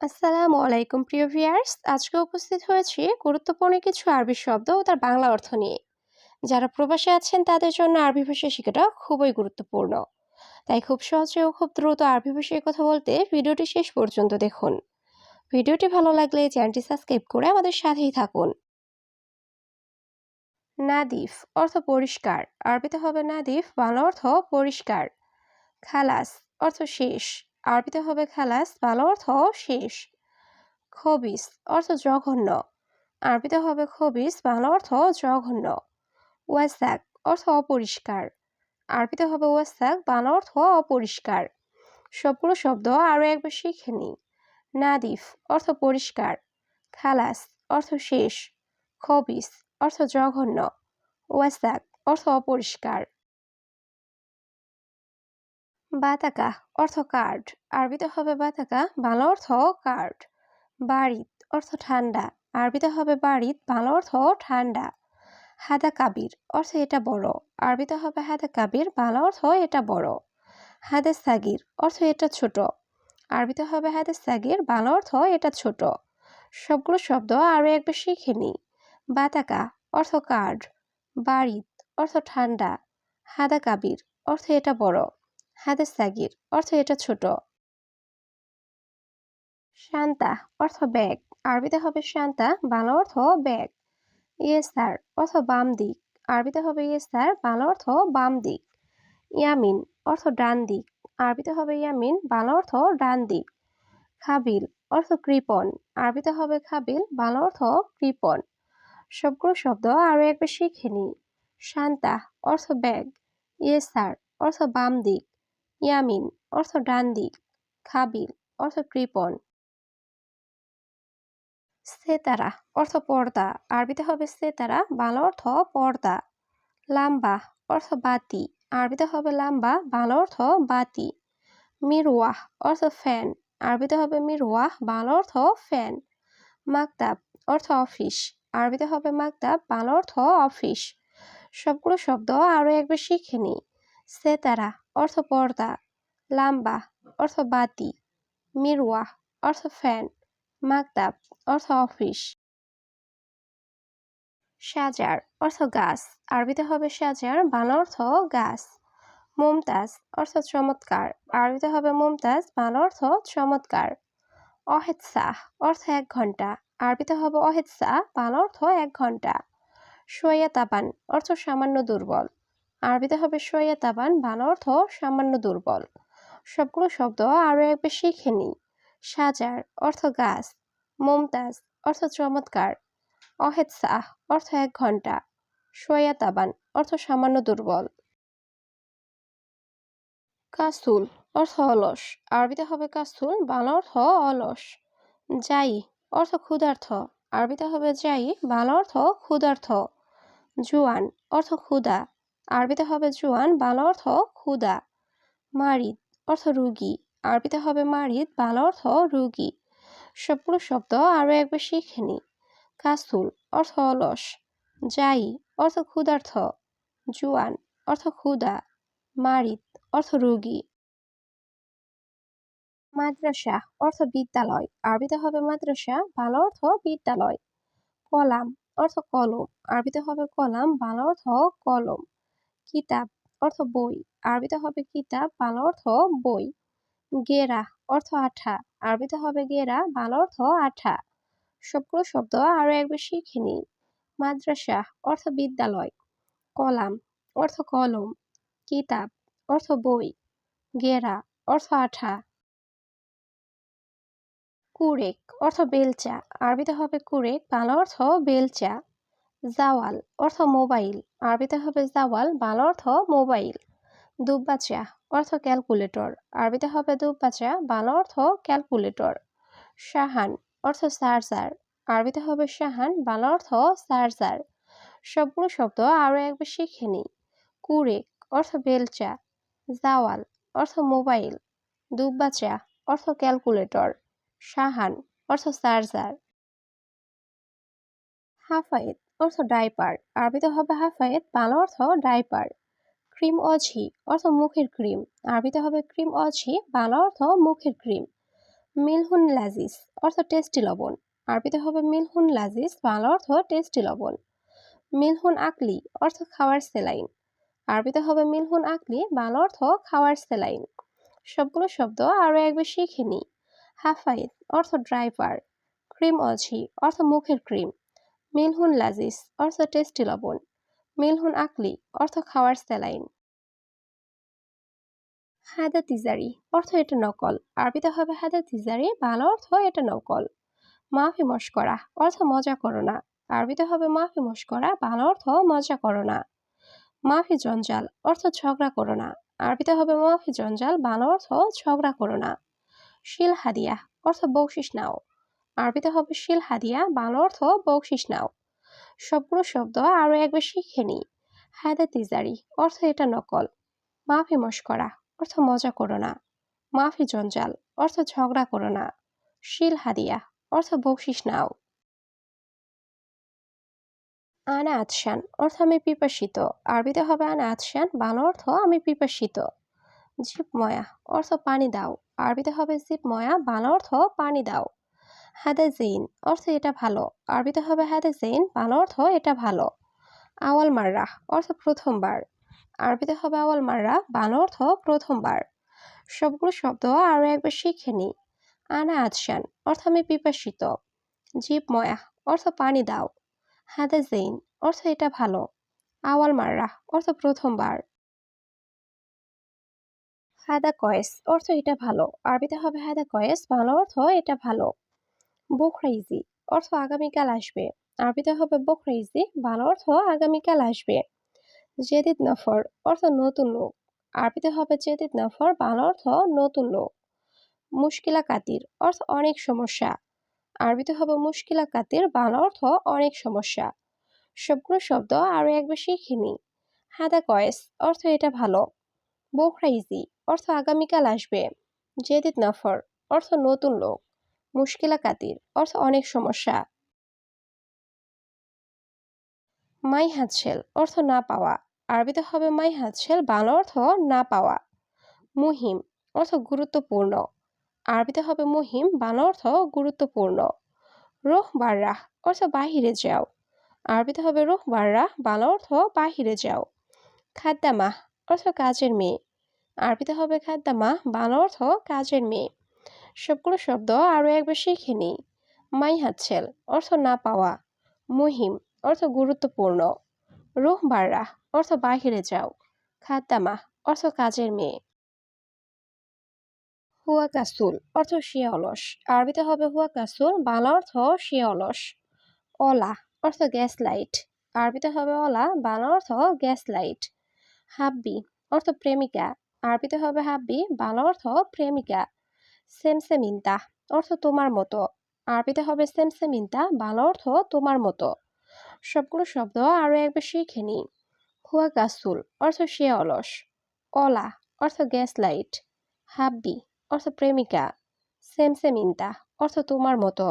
আসসালামু আলাইকুম, প্রিয় ভিউয়ার্স। আজকে উপস্থিত হয়েছি গুরুত্বপূর্ণ কিছু আরবি শব্দ ও তার বাংলা অর্থ নিয়ে। যারা প্রবাসে আছেন, তাদের জন্য আরবি ভাষা শেখাটা খুবই গুরুত্বপূর্ণ। তাই খুব সহজে ও খুব দ্রুত আরবি ভাষায় কথা বলতে ভিডিওটি শেষ পর্যন্ত দেখুন। ভিডিওটি ভালো লাগলে চ্যানেলটি সাবস্ক্রাইব করে আমাদের সাথেই থাকুন। নাদিফ অর্থ পরিষ্কার। আরবিতে হবে নাদিফ, বাংলা অর্থ পরিষ্কার। খালাস অর্থ শেষ। আরবিতে হবে খালাস ভালো অর্থ শেষ। খবিস, অর্থ জঘন্য। আরবিতে হবে খবিস, বাংলা অর্থ জঘন্য। ওয়াসাক, অর্থ অপরিষ্কার। আরবিতে হবে ওয়াসাক, বাংলা অর্থ অপরিষ্কার। সবগুলো শব্দ আরও একবার শিখে নিই। নাদিফ, অর্থ পরিষ্কার। খালাস, অর্থ শেষ। খবিস, অর্থ জঘন্য। ওয়াসাক, অর্থ অপরিষ্কার। বাতাকা অর্থ কার্ড আরবিতে হবে বাতাকা বাংলা অর্থ কার্ড বাড়িত অর্থ ঠান্ডা, আরবিতে হবে বাড়িত বাংলা অর্থ ঠান্ডা। হাদা কাবির অর্থ এটা বড়, আরবিতে হবে হাদা কাবির বাংলা অর্থ এটা বড়। হাদে সাগির অর্থ এটা ছোট, আরবিতে হবে হাদে সাগির বাংলা অর্থ এটা ছোট। সবগুলো শব্দ আরও একবার শিখে নিই। বাতাকা অর্থ কার্ড বাড়িত অর্থ ঠান্ডা হাদা কাবির অর্থ এটা বড়। হাদে সাগির, অর্থ এটা ছোট। শান্তা, অর্থ ব্যাগ। আরবিতে হবে শান্তা, বাংলা অর্থ ব্যাগ। ইয়েসার অর্থ বাম দিক। আরবিতে হবে ইয়েসার বাংলা অর্থ বাম দিক। ইয়ামিন, অর্থ ডান দিক। আরবিতে হবে ইয়ামিন, বাংলা অর্থ ডান দিক। খাবিল, অর্থ কৃপন আরবিতে হবে খাবিল, বাংলা অর্থ কৃপন সবগুলো শব্দ আরও একবার শিখে নিই। শান্তা, অর্থ ব্যাগ। ইয়েসার অর্থ বাম দিক। ইয়ামিন, অর্থ ডান দিক খাবিল, অর্থ কৃপন সেতারা, অর্থ পর্দা, আরবিতে হবে সেতারা, বাংলা অর্থ পর্দা। লাম্বা, অর্থ বাতি, আরবিতে হবে লাম্বা, বাংলা অর্থ বাতি। মিরওয়াহ, অর্থ ফ্যান, আরবিতে হবে মিরওয়াহ, বাংলা অর্থ ফ্যান। মাকতাব, অর্থ অফিস, আরবিতে হবে মাকতাব, বাংলা অর্থ অফিস। সবগুলো শব্দ আরও একবার শিখে নিই। সেতারা অর্থ পর্দা লাম্বা অর্থ বাতি মিরওয়াহ অর্থ ফ্যান মাকতাব অর্থ অফিস সাজার অর্থ গাছ আরবিতে হবে সাজার বাংলা অর্থ গাছ মুমতাজ অর্থ চমৎকার. আরবিতে হবে মুমতাজ বাংলা অর্থ চমৎকার. অহেৎসাহ অর্থ এক ঘণ্টা. আরবিতে হবে অহেৎসাহ বাংলা অর্থ এক ঘণ্টা. সোয়া তাবান অর্থ সামান্য দুর্বল. আরবিতে হবে সোয়া তাবান বাংলা অর্থ সামান্য দুর্বল। সবগুলো শব্দ আরও একবার শিখে নিই। সাজার অর্থ গাছ, মমতাজ অর্থ চমৎকার অহেৎসাহ অর্থ এক ঘণ্টা, সোয়া তাবান অর্থ সামান্য দুর্বল। কাসুল অর্থ অলস, আরবিতে হবে কাসুল বাংলা অর্থ অলস। যাই অর্থ ক্ষুধার্থ, আরবিতে হবে যাই বাংলা অর্থ ক্ষুধার্থ। জুয়ান অর্থ ক্ষুধা আরবিতে হবে জুয়ান, বাংলা অর্থ ক্ষুধা মারিদ অর্থ রুগী। আরবিতে হবে মারিদ, বাংলা অর্থ রুগী। সবগুলো শব্দ আরও একবার শিখে নিই কাসুল অর্থ অলস। যাই অর্থ ক্ষুধার্থ। জুয়ান অর্থ ক্ষুদা মারিদ অর্থ রুগী। মাদ্রাসা অর্থ বিদ্যালয়। আরবিতে হবে মাদ্রাসা, বাংলা অর্থ বিদ্যালয়। কলাম অর্থ কলম। আরবিতে হবে কলাম, বাংলা অর্থ কলম। কিতাব অর্থ বই, আরবিতে হবে কিতাব, বাংলা অর্থ বই। গেরা অর্থ আঠা, আরবিতে হবে গেরা, বাংলা অর্থ আঠা। সবগুলো শব্দ আরও একবার শিখে নিই। মাদ্রাসা অর্থ বিদ্যালয়, কলাম অর্থ কলম, কিতাব অর্থ বই, গেরা অর্থ আঠা। কুরেক অর্থ বেলচা, আরবিতে হবে কুরেক, বাংলা অর্থ বেলচা। জাওয়াল অর্থ মোবাইল। আরবিতে হবে জাওয়াল, বাংলা অর্থ মোবাইল। দুব্বাচা অর্থ ক্যালকুলেটর। আরবিতে হবে দুব্বাচা বাংলা অর্থ ক্যালকুলেটর। শাহান অর্থ চার্জার। আরবিতে হবে শাহান, বাংলা অর্থ চার্জার। সবগুলো শব্দ আরও একবার শিখে নিই। কুরেক অর্থ বেলচা। জাওয়াল অর্থ মোবাইল। দুব্বাচা অর্থ ক্যালকুলেটর। শাহান অর্থ চার্জার। হাফায়েত অর্থ ডাইপার। আরবিতে হবে হাফায়েত, বাংলা অর্থ ডাইপার। ক্রিম অঝি অর্থ মুখের ক্রিম। আরবিতে হবে ক্রিম অঝি বাংলা অর্থ মুখের ক্রিম। মিলহুন লাজিস অর্থ টেস্টি লবণ। আরবিতে হবে মিলহুন লাজিস বাংলা অর্থ টেস্টি লবণ। মিলহুন আকলি, অর্থ খাওয়ার সেলাইন। আরবিতে হবে মিলহুন আকলি, বাংলা অর্থ খাওয়ার সেলাইন। সবগুলো শব্দ আরও একবার শিখে নিই। হাফাইদ অর্থ ড্রাইভার ক্রিম অঝি অর্থ মুখের ক্রিম। মিলহুন লাজিস অর্থ টেস্টি লবণ। মিলহুন আকলি, অর্থ খাওয়ার স্যালাইন। হাদা তিজারি, অর্থ এটা নকল। আরবিতে হবে হাদা তিজারি, বাংলা অর্থ এটা নকল। মাফি মস্করা, অর্থ মজা করো না। আরবিতে হবে মাফি মস্করা, বাংলা অর্থ মজা করো না। মাফি জঞ্জাল, অর্থ ঝগড়া করো না। আরবিতে হবে মাফি জঞ্জাল, বাংলা অর্থ ঝগড়া করো না। শিল হাদিয়া, অর্থ বকশিস নাও। আরবিতে হবে শিল, হাদিয়া, বাংলা অর্থ বকশিস নাও। সবগুলো শব্দ আরও একবার শিখে নিই। হায়দা তিজারি, অর্থ এটা নকল। মাফি মস্করা অর্থ মজা করো না। মাফি জঞ্জাল, অর্থ ঝগড়া করো না। শিল, হাদিয়া, অর্থ বকশিস নাও। আনা আতশান, অর্থ আমি পিপাসিত। আরবিতে হবে আনা আতশান, বাংলা অর্থ আমি পিপাসিত। জিপ ময়া অর্থ পানি দাও। আরবিতে হবে জিপ ময়া বাংলা অর্থ পানি দাও। হাদে জেইন অর্থ এটা ভালো। আরবিতে হবে হাদে জেইন বাংলা অর্থ এটা ভালো। আওয়াল মাররা অর্থ প্রথমবার। আরবিতে হবে আওয়াল মাররা, বাংলা অর্থ প্রথমবার। সবগুলো শব্দ আরও একবার শিখে নিই। আনা আদশান অর্থ আমি পিপাসিত। জীব ময়া অর্থ পানি দাও। হাদে জেইন অর্থ এটা ভালো। আওয়াল মাররা অর্থ প্রথমবার। হাদা কয়েস অর্থ এটা ভালো। আরবিতে হবে হাদা কয়েস বাংলা অর্থ এটা ভালো। বোখরাইজি অর্থ আগামীকাল আসবে। আরবিতে হবে বোখরাইজি বাংলা অর্থ আগামীকাল আসবে। জেদিদ নফর, অর্থ নতুন লোক। আরবিতে হবে জেদিদ নফর বাংলা অর্থ নতুন লোক। মুশকিলা কাতির, অর্থ অনেক সমস্যা। আরবিতে হবে মুশকিলা কাতির বাংলা অর্থ অনেক সমস্যা। সবগুলো শব্দ আরও একবার শিখে নিই। হাদা কয়েস, অর্থ এটা ভালো। বোখরাইজি অর্থ আগামীকাল আসবে। জেদিদ নফর, অর্থ নতুন লোক। মুশকিলা কাতির অর্থ অনেক সমস্যা। মাই হাতছেল অর্থ না পাওয়া। আরবিতে হবে মাই হাতছেল বাংলা অর্থ না পাওয়া। মুহিম, অর্থ গুরুত্বপূর্ণ। আরবিতে হবে মুহিম, বাংলা অর্থ গুরুত্বপূর্ণ। রোহ বাররাহ, অর্থ বাহিরে যাও। আরবিতে হবে রোহ বাররাহ, বাংলা অর্থ বাহিরে যাও। খাদ্দামাহ, অর্থ কাজের মেয়ে। আরবিতে হবে খাদ্দামাহ, বাংলা অর্থ কাজের মেয়ে। সবগুলো শব্দ আরও একবার শিখে নিই। মাই হাতছেল অর্থ না পাওয়া। মুহিম, অর্থ গুরুত্বপূর্ণ। রুহ বাররা অর্থ বাহিরে যাও। খাদ্দামা অর্থ কাজের মেয়ে। হুয়া কাসুল, অর্থ শিয়া অলস। আরবিতে হবে হুয়া কাসুল, বাংলা অর্থ শিয়া অলস। অলা, অর্থ গ্যাস লাইট আরবিতে হবে অলা, বাংলা অর্থ গ্যাস লাইট হাব্বি, অর্থ প্রেমিকা। আরবিতে হবে হাব্বি, বাংলা অর্থ প্রেমিকা। সেমসেমিন্তা, অর্থ তোমার মতো। আরবিতে হবে সেমসেমিন্তা বাংলা অর্থ তোমার মতো। সবগুলো শব্দ আরও একবার শিখে নিই হুয়া গাসুল, অর্থ সে অলস। অলা অর্থ গ্যাস লাইট হাব্বি, অর্থ প্রেমিকা। সেমসেমিন্তা, অর্থ তোমার মতো।